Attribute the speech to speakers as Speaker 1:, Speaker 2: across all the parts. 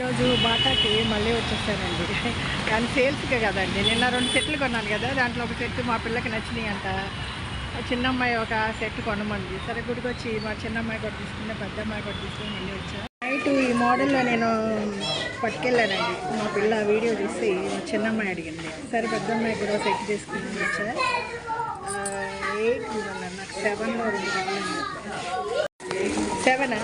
Speaker 1: ఈరోజు బాటాకి మళ్ళీ వచ్చేసానండి. కానీ సేల్స్కే కదండి. నిన్న రెండు సెట్లు కొన్నాను కదా దాంట్లో ఒక సెట్ మా పిల్లకి నచ్చినాయి అంట. చిన్నమ్మాయి చిన్న అమ్మాయి ఒక సెట్ కొనమంది. సరే గుడికి వచ్చి మా చిన్న అమ్మాయి కూడా తీసుకున్న పెద్ద అమ్మాయి కూడా తీసుకుని మళ్ళీ వచ్చా. నైట్ ఈ మోడల్లో నేను పట్టుకెళ్ళానండి. మా పిల్ల వీడియో చూసి మా చిన్న అమ్మాయి అడిగింది. సరే పెద్ద అమ్మాయి కూడా సెట్ తీసుకుని వచ్చా. ఎయిట్ నాకు సెవెన్లో రెండు కావాలని సెవెనా?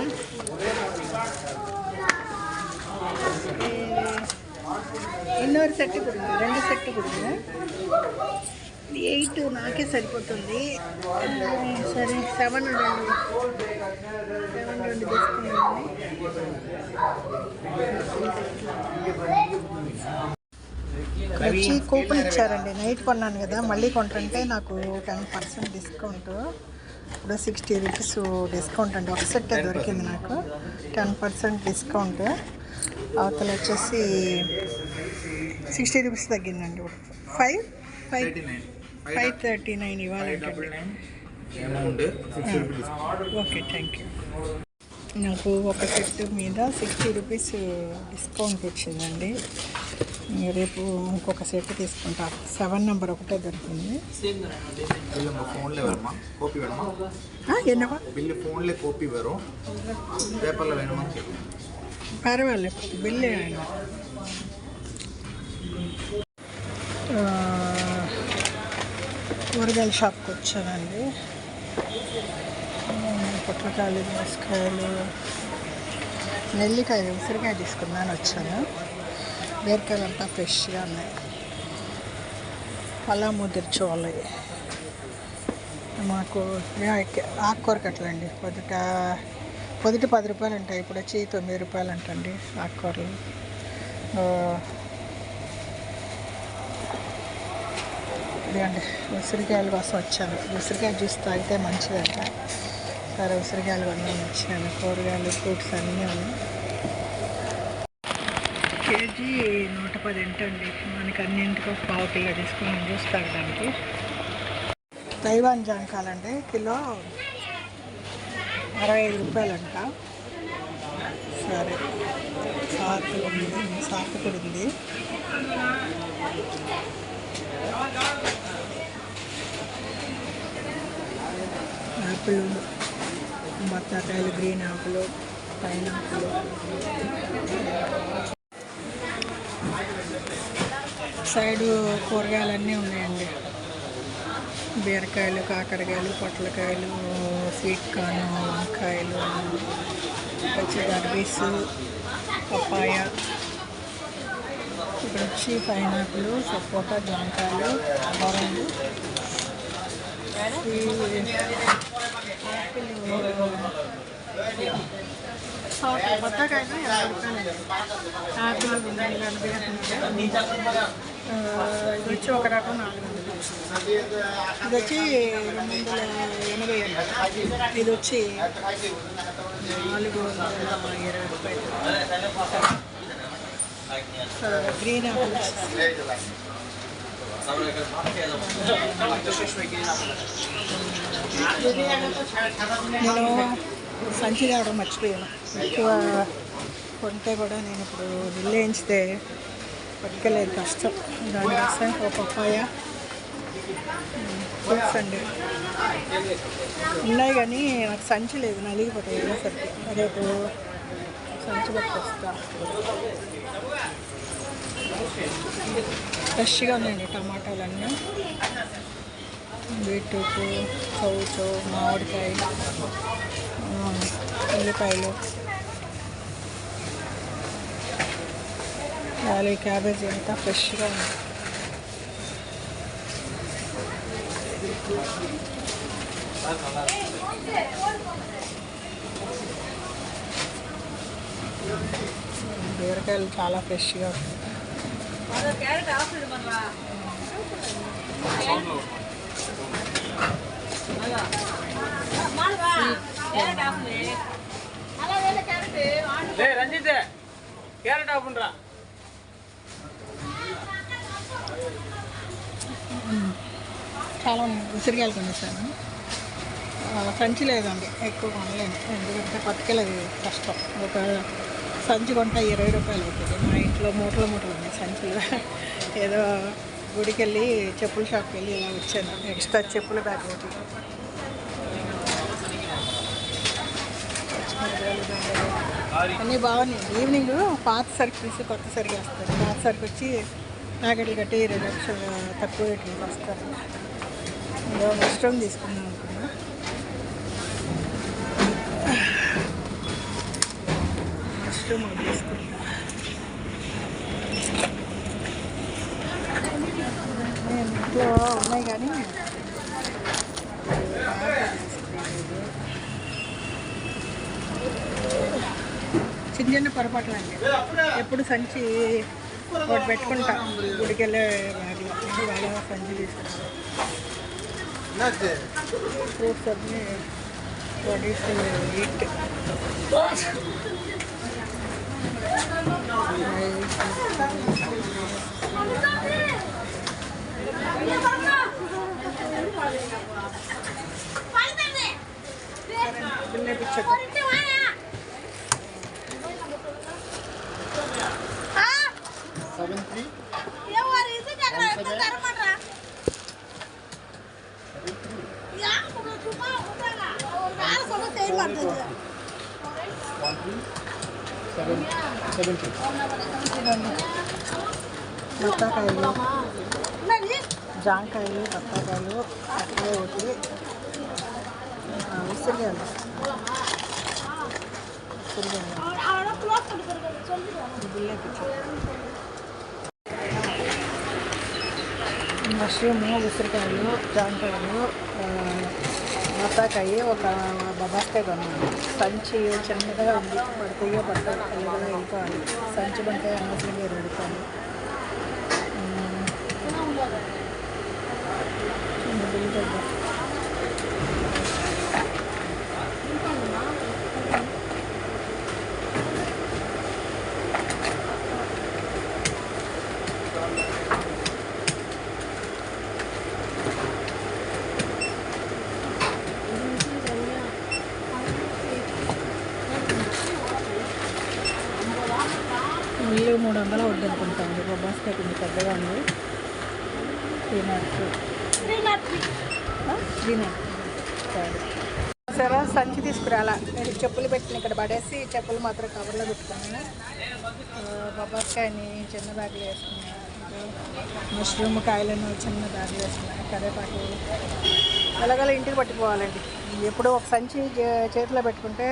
Speaker 1: இன்னொரு செட்டு கொடுங்க ரெண்டு செட்டு கொடுங்க ఎయిట్ నాకే సరిపోతుంది సరే సెవెన్ రెండు సెవెన్ రెండు తీసుకున్నాను వచ్చి కూపన్ ఇచ్చారండి నైట్ కొన్నాను కదా మళ్ళీ కొంటుంటే నాకు టెన్ పర్సెంట్ డిస్కౌంట్ ఇప్పుడు సిక్స్టీ రూపీస్ డిస్కౌంట్ అండి ఒక సెట్ దొరికింది నాకు టెన్ పర్సెంట్ డిస్కౌంట్ అవతల వచ్చేసి సిక్స్టీ రూపీస్ తగ్గిందండి five five five thirty nine
Speaker 2: ఇవ్వాలి.
Speaker 1: ఓకే థ్యాంక్ యూ నాకు ఒక సెట్ మీద సిక్స్టీ రూపీస్ డిస్కౌంట్ వచ్చిందండి. రేపు ఇంకొక సెట్ తీసుకుంటా. సెవెన్ నెంబర్ ఒకటే దొరికింది. ఎన్నవా
Speaker 2: బిల్లు ఫోన్లే
Speaker 1: పర్వాలేదు బిల్లు కూరగాయల షాప్కి వచ్చానండి. పొట్లకాయలు దోసకాయలు నెల్లికాయ ఉసిరికాయ తీసుకుందామని వచ్చాను. బీరకాయలు అంతా ఫ్రెష్గా ఉన్నాయి. అలా ముదిర్చోవాలి మాకు ఆకుకూర కట్టలండి. పొద్దుట పొద్దుట పది రూపాయలు ఉంటాయి ఇప్పుడు వచ్చి తొమ్మిది రూపాయలు అంటండి ఆకుకూరలు అండి. ఉసిరికాయల కోసం వచ్చాను. ఉసిరికాయ జ్యూస్ తాగితే మంచిదంట. సరే ఉసిరికాయలు అన్నీ వచ్చాను కూరగాయలు ఫ్రూట్స్ అన్నీ ఉన్నాయి. కేజీ నూట పది ఎంటండి మనకి అన్నింటికో పావు కిలో తీసుకున్నాం జ్యూస్ తాగడానికి. తైవాన్ జాంకాలండి. కిలో అరవై ఐదు రూపాయలంట. సరే. సాకు ఉంది. సాకు కూడా ఉంది. ఆకులు బత్తాకాయలు గ్రీన్ ఆకులు పైనాకులు. సైడు కూరగాయలన్నీ ఉన్నాయండి. బీరకాయలు కాకరకాయలు పొట్లకాయలు స్వీట్ కార్న్ వంకాయలు వచ్చి గర్బీస్ పప్పాయ. ఇక్కడ వచ్చి పైనాపిల్ సపోటా జామకాయలు ఆరెంజ్ ఈ యాభై రూపాయలు. యాపిల్ ఉన్నాయి ఎనభై ఇది వచ్చి ఒక రకం నాలుగు ఇది వచ్చి రెండు వందల ఎనభై అండి. ఇది వచ్చి నాలుగు వందల ఇరవై రూపాయలు గ్రీన్ ఆపిల్ నేను సంచి తేవడం మర్చిపోయాను. ఎక్కువ కొంటే కూడా నేను ఇప్పుడు నిల్లేయించితే పట్టుకెళ్ళేది కష్టం. దానికోసం ఒక పప్పాయ ఫ్రూట్స్ అండి. ఉన్నాయి కానీ నాకు సంచి లేదు నలిగిపోతాయి సరికి. రేపు సంచి పట్టుకొస్తా. ఫ్రెష్గా ఉన్నాయండి టమాటాలన్నీ. బీట్రూట్ చౌచో మామిడికాయ ఆ, ఉల్లిపాయలు. అలాగే క్యాబేజీ అంతా ఫ్రెష్గా ఉంది. బీరకాయలు చాలా ఫ్రెష్గా ఉన్నాయి.
Speaker 3: ரஞ்சித் கேரட் ஆஃப் பண்றா
Speaker 1: చాలా ఉసిరికాయలు కొనేసాను సంచి లేదండి ఎక్కువ కొనలేను ఎందుకంటే పట్టుకెళ్ళదు కష్టం ఒక సంచి కొంట ఇరవై రూపాయలు అవుతుంది. మా ఇంట్లో మూటలు మూటలు ఉన్నాయి సంచులు. ఏదో గుడికి వెళ్ళి చెప్పుల షాప్కి వెళ్ళి ఇలా వచ్చాను. ఎక్స్ట్రా చెప్పుల బ్యాగ్ ఒకటి. అన్నీ బాగున్నాయి. ఈవినింగ్ పాత సరుకు తీసి కొత్త సరుకు వేస్తారు. పాత సరుకు వచ్చి ప్యాకెట్లు కట్టి రెండు లక్షలు తక్కువ రేట్లకి వస్తారు ఏదో నష్టం తీసుకున్నాను మష్రూమ్ ఒకటి తీసుకుంటా నేను ఇంట్లో ఉన్నాయి కానీ చిన్న చిన్న పొరపాట్లు అండి ఎప్పుడు సంచి ఒకటి పెట్టుకుంటా గుడికి వెళ్ళే బ్యాగ్లో బాగా సంచి తీసుకుంటాను ఫ్రూట్స్ అన్నీ what is eat పిచ్చట్టు
Speaker 2: seven three one three seven seven three
Speaker 1: బత్తాకాయలు జాంకాయలు బత్తాకాయలు అట్లే ఒకటి ఆ, ఉసిరికాయలు ఉసిరికాయలు బిల్లే మష్రూమ్ ఉసిరికాయలు జాంకాయలు ఆ, బత్తాకాయ ఒక బబాస్కాయ కొన్నాను సంచి చిన్నగా ఉంది పడతాయో పడతాయి ఎలాగో వెళ్ళిపోవాలి సంచి బంకాయ అన్నట్లుగా ఇరవై రూపాయలు బిల్లు దగ్గర మూడు వందలు వద్దు అనుకుంటాను బొబ్బాస్కాయ కొంచెం పెద్దగా ఉంది. త్రీ నాట్ త్రీ నాట్ సరే సంచి తీసుకురాలా. నేను చెప్పులు పెట్టిన ఇక్కడ పడేసి చెప్పులు మాత్రం కవర్లో పెట్టుకున్నాను. బొబ్బాస్కాయని చిన్న బ్యాగ్లో వేసుకున్నాను మష్రూమ్ కాయలను చిన్న బ్యాగ్లో వేసుకున్నాను కరేపాకు. ఎలాగలా ఇంటికి పట్టుకోవాలండి ఎప్పుడో ఒక సంచి చే- చేతిలో పెట్టుకుంటే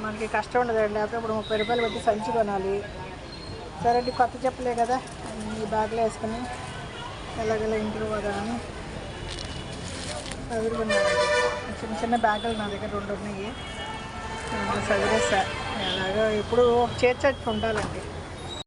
Speaker 1: మనకి కష్టం ఉండదండి. లేకపోతే ఇప్పుడు ముప్పై రూపాయలు పెట్టి సంచి కొనాలి. సరే అండి కొత్త చెప్పలే కదా. ఈ బ్యాగ్లో వేసుకుని ఎలాగలా ఇంటికి పోదామని. చదువుకున్నాను. చిన్న చిన్న బ్యాగులు నా దగ్గర రెండు ఉన్నాయి. చదివేస్తా ఎలాగో ఇప్పుడు చేర్చట్టు ఉండాలండి.